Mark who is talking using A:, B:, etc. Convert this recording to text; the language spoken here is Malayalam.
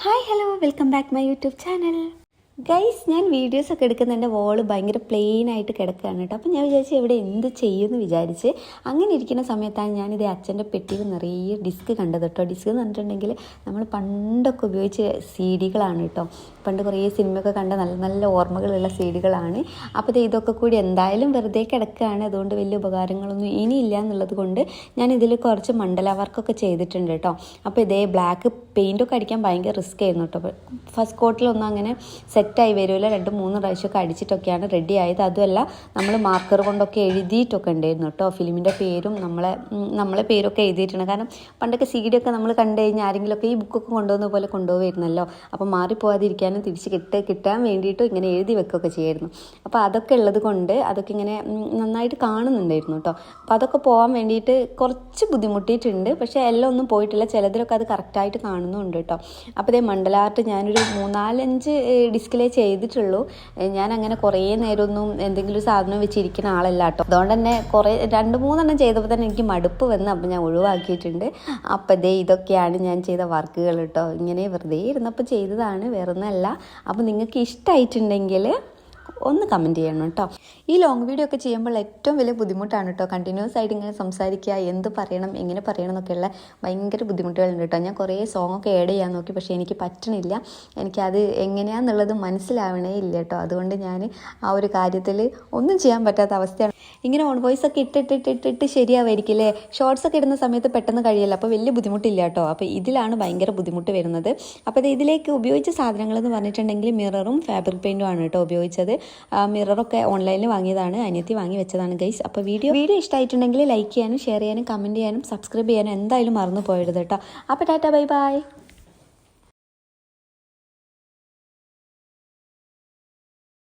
A: hi hello welcome back my YouTube channel guys ഞാൻ വീഡിയോസ് ഒക്കെ എടുക്കുന്ന എന്റെ വോൾ ഭയങ്കര പ്ലെയിൻ ആയിട്ട് കിടക്കുകയാണ് കേട്ടോ. അപ്പോൾ ഞാൻ വിചാരിച്ചു എവിടെ എന്ത് ചെയ്യുമെന്ന് വിചാരിച്ച് അങ്ങനെ ഇരിക്കുന്ന സമയത്താണ് ഞാനിത് അച്ഛന്റെ പെട്ടിയിൽ നിറയെ ഡിസ്ക് കണ്ടത് കേട്ടോ. ഡിസ്ക് എന്ന് പറഞ്ഞിട്ടുണ്ടെങ്കിൽ നമ്മൾ പണ്ടൊക്കെ ഉപയോഗിച്ച സി ഡികളാണ് കേട്ടോ. പണ്ട് കുറേ സിനിമയൊക്കെ കണ്ട നല്ല നല്ല ഓർമ്മകളുള്ള സി ഡികളാണ് അപ്പോൾ ഇതൊക്കെ കൂടി എന്തായാലും വെറുതെ കിടക്കുകയാണ്. അതുകൊണ്ട് വലിയ ഉപകാരങ്ങളൊന്നും ഇനിയില്ല എന്നുള്ളത് കൊണ്ട് ഞാൻ ഇതിൽ കുറച്ച് മണ്ഡല വർക്കൊക്കെ ചെയ്തിട്ടുണ്ട് കേട്ടോ. അപ്പോൾ ഇതേ ബ്ലാക്ക് പെയിന്റൊക്കെ അടിക്കാൻ ഭയങ്കര റിസ്ക് ആയിരുന്നു കേട്ടോ. ഫസ്റ്റ് കോട്ടിലൊന്നും അങ്ങനെ സെറ്റായി വരില്ല രണ്ട് മൂന്ന് പ്രാവശ്യമൊക്കെ അടിച്ചിട്ടൊക്കെയാണ് റെഡി ആയത്. അതുമല്ല നമ്മൾ മാർക്കർ കൊണ്ടൊക്കെ എഴുതിയിട്ടൊക്കെ ഉണ്ടായിരുന്നു കേട്ടോ. ഫിലിമിന്റെ പേരും നമ്മളെ നമ്മളെ പേരൊക്കെ എഴുതിയിട്ടുണ്ട്. കാരണം പണ്ടൊക്കെ സി ഡി ഒക്കെ നമ്മൾ കണ്ടു കഴിഞ്ഞാൽ ആരെങ്കിലുമൊക്കെ ഈ ബുക്കൊക്കെ കൊണ്ടുവന്ന പോലെ കൊണ്ടുപോയിരുന്നല്ലോ അപ്പോൾ മാറിപ്പോകാതിരിക്കാനും തിരിച്ച് കിട്ട കിട്ടാൻ വേണ്ടിയിട്ടും ഇങ്ങനെ എഴുതി വെക്കുകയൊക്കെ ചെയ്യായിരുന്നു. അപ്പോൾ അതൊക്കെ ഉള്ളത് കൊണ്ട് അതൊക്കെ ഇങ്ങനെ നന്നായിട്ട് കാണുന്നുണ്ടായിരുന്നു കേട്ടോ. അപ്പോൾ അതൊക്കെ പോകാൻ വേണ്ടിയിട്ട് കുറച്ച് ബുദ്ധിമുട്ടിയിട്ടുണ്ട്. പക്ഷേ എല്ലാം ഒന്നും പോയിട്ടില്ല. ചിലതിലൊക്കെ അത് കറക്റ്റായിട്ട് കാണുന്നുണ്ട് കേട്ടോ. അപ്പോൾ ഇതേ മണ്ഡലാർട്ട് ഞാനൊരു മൂന്നാലഞ്ച് ഡിസ്കിലേ ചെയ്തിട്ടുള്ളൂ. ഞാൻ അങ്ങനെ കുറേ നേരമൊന്നും എന്തെങ്കിലും സാധനം വെച്ചിരിക്കുന്ന ആളല്ല കേട്ടോ. അതുകൊണ്ട് തന്നെ കുറേ രണ്ട് മൂന്നെണ്ണം ചെയ്തപ്പോൾ തന്നെ എനിക്ക് മടുപ്പ് വന്ന് അപ്പം ഞാൻ ഒഴിവാക്കിയിട്ടുണ്ട്. അപ്പം ദേ ഇതൊക്കെയാണ് ഞാൻ ചെയ്ത വർക്കുകൾ കേട്ടോ. ഇങ്ങനെ വെറുതെ ഇരുന്നപ്പോൾ ചെയ്തതാണ് വേറൊന്നല്ല അപ്പോൾ നിങ്ങൾക്ക് ഇഷ്ടമായിട്ടുണ്ടെങ്കിൽ ഒന്ന് കമന്റ് ചെയ്യണം കേട്ടോ ഈ ലോങ് വീഡിയോ ഒക്കെ ചെയ്യുമ്പോൾ ഏറ്റവും വലിയ ബുദ്ധിമുട്ടാണ് കേട്ടോ കണ്ടിന്യൂസ് ആയിട്ട് ഇങ്ങനെ സംസാരിക്കുക എന്ത് പറയണം എങ്ങനെ പറയണം എന്നൊക്കെയുള്ള ഭയങ്കര ബുദ്ധിമുട്ടുകളുണ്ട് കേട്ടോ ഞാൻ കുറേ സോങ് ഒക്കെ ആഡ് ചെയ്യാൻ നോക്കി പക്ഷേ എനിക്ക് പറ്റണില്ല. എനിക്കത് എങ്ങനെയാന്നുള്ളത് മനസ്സിലാവണേ ഇല്ല കേട്ടോ അതുകൊണ്ട് ഞാൻ ആ ഒരു കാര്യത്തിൽ ഒന്നും ചെയ്യാൻ പറ്റാത്ത അവസ്ഥയാണ്. ഇങ്ങനെ ഓൺ വോയിസ് ഒക്കെ ഇട്ടിട്ടിട്ടിട്ടിട്ട് ശരിയാവായിരിക്കില്ലേ ഷോർട്സ് ഒക്കെ ഇടുന്ന സമയത്ത് പെട്ടെന്ന് കഴിയില്ല. അപ്പോൾ വലിയ ബുദ്ധിമുട്ടില്ല കേട്ടോ അപ്പോൾ ഇതിലാണ് ഭയങ്കര ബുദ്ധിമുട്ട് വരുന്നത്. അപ്പോൾ ഇതിലേക്ക് ഉപയോഗിച്ച സാധനങ്ങൾ എന്ന് പറഞ്ഞിട്ടുണ്ടെങ്കിൽ മിററും ഫാബ്രിക് പെയിന്റും ആണ് കേട്ടോ ഉപയോഗിച്ചത്. മിററൊക്കെ ഓൺലൈനിൽ വാങ്ങിയതാണ്. അനിയത്തി വാങ്ങി വെച്ചതാണ് ഗൈസ് അപ്പോൾ വീഡിയോ വീഡിയോ ഇഷ്ടമായിട്ടുണ്ടെങ്കിൽ ലൈക്ക് ചെയ്യാനും ഷെയർ ചെയ്യാനും കമന്റ് ചെയ്യാനും സബ്സ്ക്രൈബ് ചെയ്യാനും എന്തായാലും മറന്നു പോയരുത് കേട്ടോ അപ്പോൾ ടാറ്റ ബൈ ബൈ